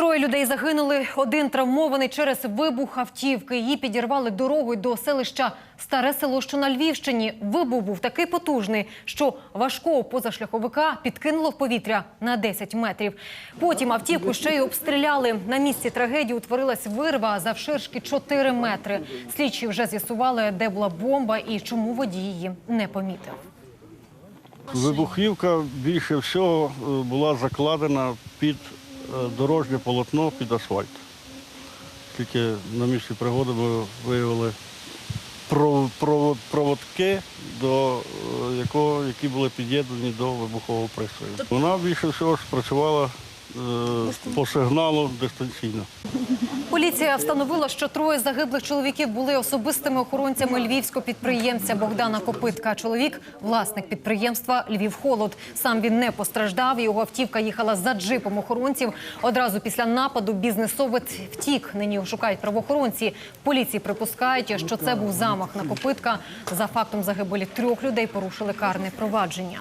Троє людей загинули, один травмований через вибух автівки. Її підірвали дорогою до селища Старе село, що на Львівщині. Вибух був такий потужний, що важкого позашляховика підкинуло в повітря на 10 метрів. Потім автівку ще й обстріляли. На місці трагедії утворилась вирва завширшки 4 метри. Слідчі вже з'ясували, де була бомба і чому водій її не помітив. Вибухівка більше всього е, була закладена під дорожнє полотно під асфальт. Тільки на місці пригоди ми виявили проводки, до е, якого, які були під'єднані до вибухового пристрою. Вона більше всього спрацювала е, по сигналу дистанційно. Поліція встановила, що троє загиблих чоловіків були особистими охоронцями львівського підприємця Богдана Копитка. Чоловік – власник підприємства «Львівхолод». Сам він не постраждав. Його автівка їхала за джипом охоронців. Одразу після нападу бізнесовець втік. Нині його шукають правоохоронці. Поліції припускають, що це був замах на Копитка. За фактом загибелі трьох людей порушили карне провадження.